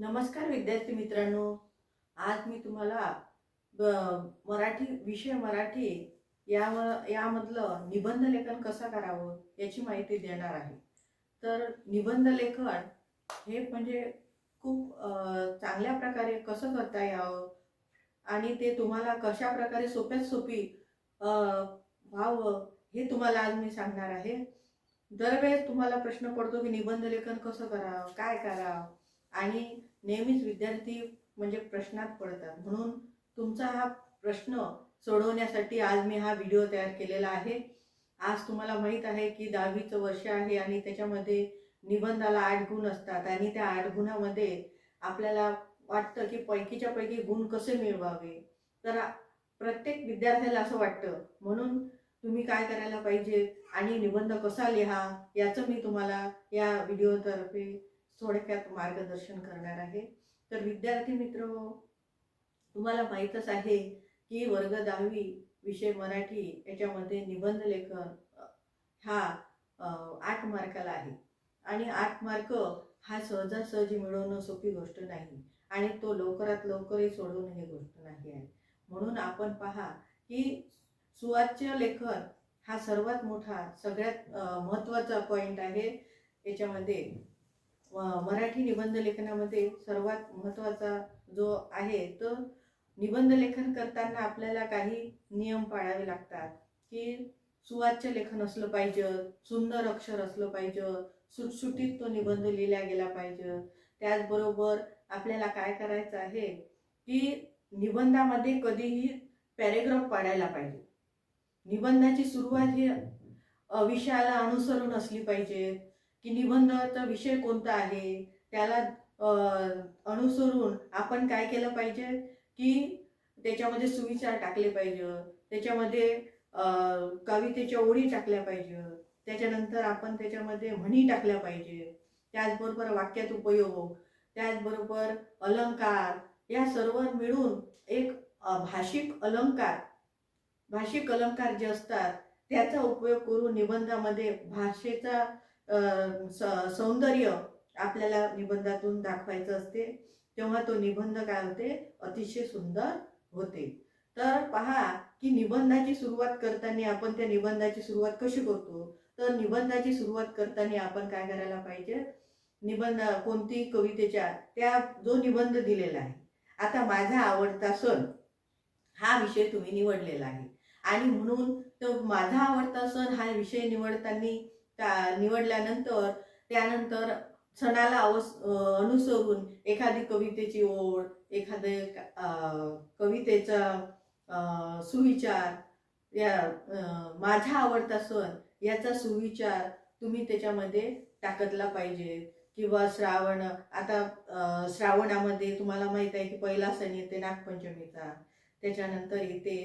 नमस्कार विद्यार्थी मित्रांनो. आज मी तुम्हाला मराठी विषय मराठी याम यामधलं निबंध लेखन कसं करावं याची माहिती देणार आहे. तर निबंध लेखन हे म्हणजे खूप चांगल्या प्रकारे कसं करता यावं आणि ते तुम्हाला कशा प्रकारे सोप्यात सोपी व्हावं हे तुम्हाला आज मी सांगणार आहे. दरवेळेस तुम्हाला प्रश्न पडतो की निबंध लेखन कसं करावं काय करावं? आणि नेहमीच विद्यार्थी म्हणजे प्रश्नात पडतात. म्हणून तुमचा हा प्रश्न सोडवण्यासाठी आज मी हा व्हिडिओ तयार केलेला आहे. आज तुम्हाला माहीत आहे की दहावीचं वर्ष आहे आणि त्याच्यामध्ये निबंधाला आठ गुण असतात आणि त्या आठ गुणामध्ये आपल्याला वाटतं की पैकीच्या पैकी गुण कसे मिळवावे? तर प्रत्येक विद्यार्थ्याला असं वाटतं. म्हणून तुम्ही काय करायला पाहिजे आणि निबंध कसा लिहा याचं मी तुम्हाला या व्हिडिओतर्फे थोडक्यात मार्गदर्शन करणार आहे. तर विद्यार्थी मित्र तुम्हाला माहीतच आहे की वर्ग दहावी विषय मराठी याच्यामध्ये निबंध लेखन हा आठ मार्काला आहे. आणि आठ मार्क हा सहजासहजी मिळवणं सोपी गोष्ट नाही आणि तो लवकरात लवकरही सोडवणं ही गोष्ट नाही आहे. म्हणून आपण पहा की सुवाच्य लेखन हा सर्वात मोठा सगळ्यात महत्त्वाचा पॉईंट आहे. याच्यामध्ये मराठी निबंध लेखनामध्ये सर्वात महत्त्वाचा जो आहे तो निबंध लेखन करताना आपल्याला काही नियम पाळावे लागतात. की सुवाच्य लेखन असलं पाहिजे सुंदर अक्षर असलं पाहिजे सुटसुटीत तो निबंध लिहिला गेला पाहिजे. त्याचबरोबर आपल्याला काय करायचं आहे की निबंधामध्ये कधीही पॅरेग्राफ पाडायला पाहिजे. निबंधाची सुरुवात ही विषयाला अनुसरून असली पाहिजे. की निबंधाचा विषय कोणता आहे? त्याला अनुसरून आपण काय केलं पाहिजे? की त्याच्यामध्ये सुविचार टाकले पाहिजे. त्याच्यामध्ये कवितेच्या ओळी टाकल्या पाहिजे. त्याच्यानंतर आपण त्याच्यामध्ये म्हणी टाकल्या पाहिजे. त्याचबरोबर वाक्यात उपयोग त्याचबरोबर अलंकार या सर्व मिळून एक भाषिक अलंकार भाषिक अलंकार जे असतात त्याचा उपयोग करून निबंधामध्ये भाषेचा सौंदर्य आपल्याला निबंधातून दाखवायचं असते तेव्हा तो निबंध काय होते? अतिशय सुंदर होते. तर पहा की निबंधाची सुरुवात करताना आपण त्या निबंधाची सुरुवात कशी करतो? तर निबंधाची सुरुवात करताना आपण काय करायला पाहिजे? निबंध कोणती कवितेच्या त्या जो निबंध दिलेला आहे. आता माझा आवडता सण हा विषय तुम्ही निवडलेला आहे. आणि म्हणून तो माझा आवडता सण हा विषय निवडताना त्या निवडल्यानंतर त्यानंतर सणाला अवस अनुसरून एखादी कवितेची ओळ एखादे कवितेचा सुविचार या माझा आवडता सण याचा सुविचार तुम्ही त्याच्यामध्ये टाकतला पाहिजे. किंवा श्रावण आता श्रावणामध्ये तुम्हाला माहीत आहे की पहिला सण येते नागपंचमीचा. त्याच्यानंतर येते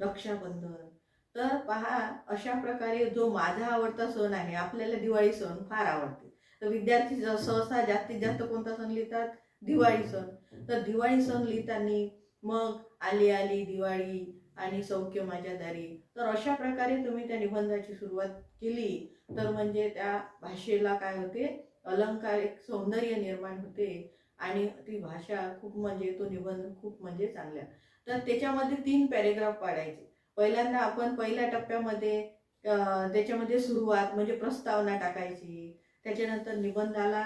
रक्षाबंधन. तर पहा अशा प्रकारे जो माझा आवडता सण आहे आपल्याला दिवाळी सण फार आवडते. तर विद्यार्थी सहसा जास्तीत जास्त कोणता सण लिहितात? दिवाळी सण. तर दिवाळी सण लिहिताना मग आली आली दिवाळी आणि सौख्य माझ्या दारी तर अशा प्रकारे तुम्ही त्या निबंधाची सुरुवात केली. तर म्हणजे त्या भाषेला काय होते? अलंकार एक सौंदर्य निर्माण होते. आणि ती भाषा खूप म्हणजे तो निबंध खूप म्हणजे चांगल्या तर त्याच्यामध्ये तीन पॅरेग्राफ पाडायचे. पहिल्यांदा आपण पहिल्या टप्प्यामध्ये त्याच्यामध्ये सुरुवात म्हणजे प्रस्तावना टाकायची. त्याच्यानंतर निबंधाला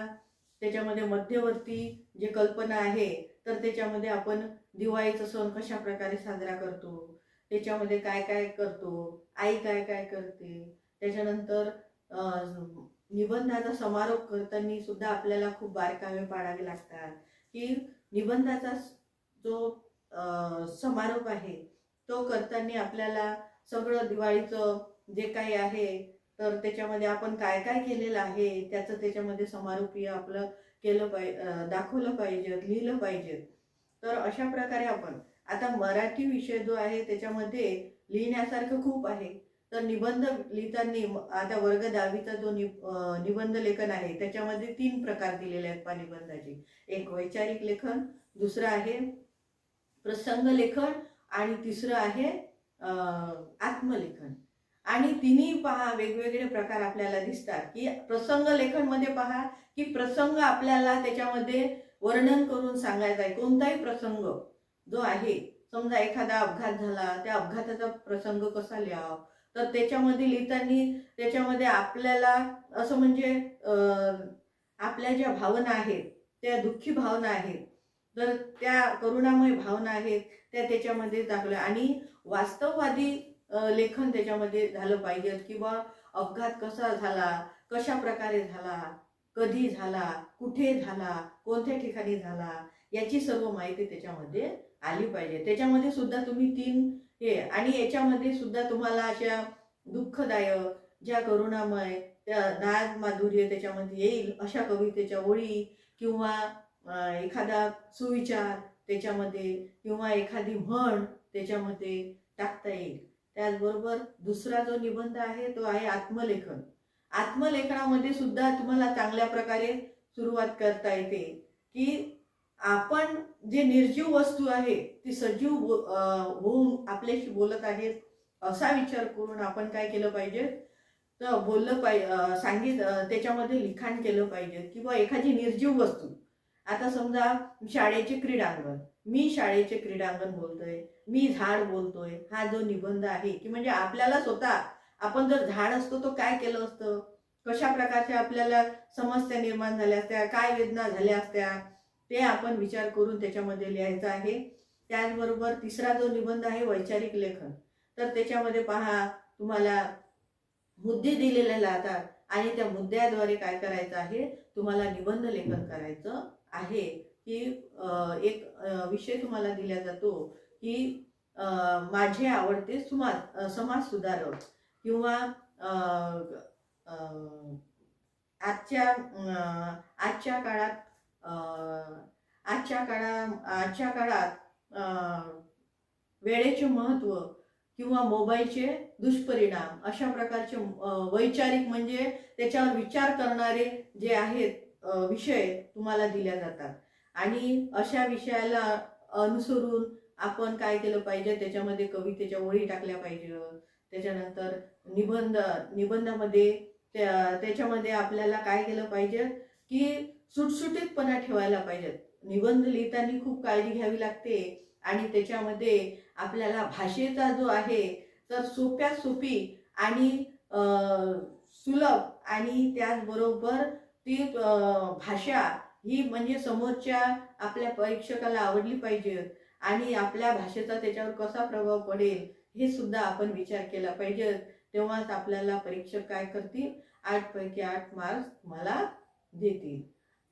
त्याच्यामध्ये मध्यवर्ती जे कल्पना आहे तर त्याच्यामध्ये आपण दिवाळीचा सण कशा प्रकारे साजरा करतो त्याच्यामध्ये काय काय करतो आई काय काय करते त्याच्यानंतर निबंधाचा समारोप करताना सुद्धा आपल्याला खूप बारकावे पाळावे लागतात. की निबंधाचा जो समारोप आहे तो करताना आपल्याला सगळं दिवाळीचं जे काही आहे तर त्याच्यामध्ये आपण काय काय केलेलं आहे त्याचं त्याच्यामध्ये समारोपीय आपलं केलं पाहिजे दाखवलं पाहिजे लिहिलं पाहिजे. तर अशा प्रकारे आपण आता मराठी विषय जो आहे त्याच्यामध्ये लिहिण्यासारखं खूप आहे. तर निबंध लिहिताना आता वर्ग दहावीचा जो नि निबंध लेखन आहे त्याच्यामध्ये तीन प्रकार दिलेले आहेत पा निबंधाचे. एक वैचारिक लेखन दुसरं आहे प्रसंग लेखन आणि तिसरं आहे आत्मलेखन. आणि तिन्ही पहा वेगवेगळे प्रकार आपल्याला दिसतात की प्रसंग लेखनमध्ये पहा की प्रसंग आपल्याला त्याच्यामध्ये वर्णन करून सांगायचा आहे. कोणताही प्रसंग जो आहे समजा एखादा अपघात झाला त्या अपघाताचा प्रसंग कसा लिहावा? तर त्याच्यामध्ये लिहिताना त्याच्यामध्ये आपल्याला असं म्हणजे आपल्या ज्या भावना आहेत त्या दुःखी भावना आहेत तर त्या करुणामय भावना आहेत त्या त्याच्यामध्ये दाखवल्या. आणि वास्तववादी लेखन त्याच्यामध्ये झालं पाहिजे किंवा अपघात कसा झाला कशा प्रकारे झाला कधी झाला कुठे झाला कोणत्या ठिकाणी झाला याची सर्व माहिती त्याच्यामध्ये आली पाहिजे. त्याच्यामध्ये सुद्धा तुम्ही तीन हे आणि याच्यामध्ये सुद्धा तुम्हाला अशा दुःखदायक ज्या करुणामय त्या दाग माधुर्य त्याच्यामध्ये येईल अशा कवितेच्या ओळी किंवा एखादा सुविचार त्याच्यामध्ये किंवा एखादी म्हण त्याच्यामध्ये टाकता येईल. त्याचबरोबर दुसरा जो निबंध आहे तो आहे आत्मलेखन. आत्मलेखनामध्ये सुद्धा तुम्हाला चांगल्या प्रकारे सुरुवात करता येते की आपण जे निर्जीव वस्तू आहे ती सजीव होऊन आपल्याशी बोलत आहेत असा विचार करून आपण काय केलं पाहिजे? तर बोललं पाहिजे सांगित त्याच्यामध्ये लिखाण केलं पाहिजे किंवा एखादी निर्जीव वस्तू आता समजा शाळेचे क्रीडांगण. मी शाळेचे क्रीडांगण बोलतोय मी झाड बोलतोय हा जो निबंध आहे की म्हणजे आपल्याला स्वतः आपण जर झाड असतो तो काय केलं असतं? कशा प्रकारच्या आपल्याला समस्या निर्माण झाल्या असत्या? काय वेदना झाल्या असत्या? ते आपण विचार करून त्याच्यामध्ये लिहायचं आहे. त्याचबरोबर तिसरा जो निबंध आहे वैचारिक लेखन. तर त्याच्यामध्ये पहा तुम्हाला मुद्दे दिलेले राहतात आणि त्या मुद्द्याद्वारे काय करायचं आहे? तुम्हाला निबंध लेखन करायचं आहे की एक विषय तुम्हाला दिला जातो की माझे आवडते सुमाज समाज सुधारक किंवा आजच्या आजच्या काळात आजच्या काळा आजच्या काळात वेळेचे महत्त्व किंवा मोबाईलचे दुष्परिणाम अशा प्रकारचे वैचारिक म्हणजे त्याच्यावर विचार करणारे जे आहेत विषय तुम्हाला दिल्या जातात. आणि अशा विषयाला अनुसरून आपण काय केलं पाहिजे त्याच्यामध्ये कवितेच्या ओळी टाकल्या पाहिजे त्याच्यानंतर निबंध निबंधामध्ये त्या त्याच्यामध्ये आपल्याला काय केलं पाहिजे की सुटसुटीतपणा ठेवायला पाहिजेत. निबंध लिहिताना खूप काळजी घ्यावी लागते आणि त्याच्यामध्ये आपल्याला भाषेचा जो आहे तर सोप्या सोपी आणि सुलभ आणि त्याचबरोबर ती भाषा ही म्हणजे समोरच्या आपल्या परीक्षकाला आवडली पाहिजे आणि आपल्या भाषेचा त्याच्यावर कसा प्रभाव पडेल हे सुद्धा आपण विचार केला पाहिजे. तेव्हाच आपल्याला परीक्षक काय करतील? आठ पैकी आठ मार्क्स तुम्हाला देतील.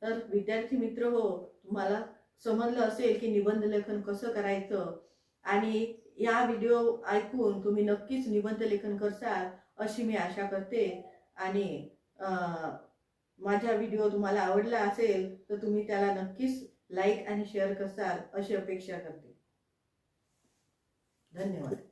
तर विद्यार्थी मित्र हो तुम्हाला समजलं असेल की निबंध लेखन कसं करायचं? आणि या व्हिडिओ ऐकून तुम्ही नक्कीच निबंध लेखन करसाल अशी मी आशा करते. आणि माझा व्हिडिओ तुम्हाला आवडला असेल तर तुम्ही त्याला नक्कीच लाईक आणि शेअर करसाल अशी अपेक्षा करते. धन्यवाद.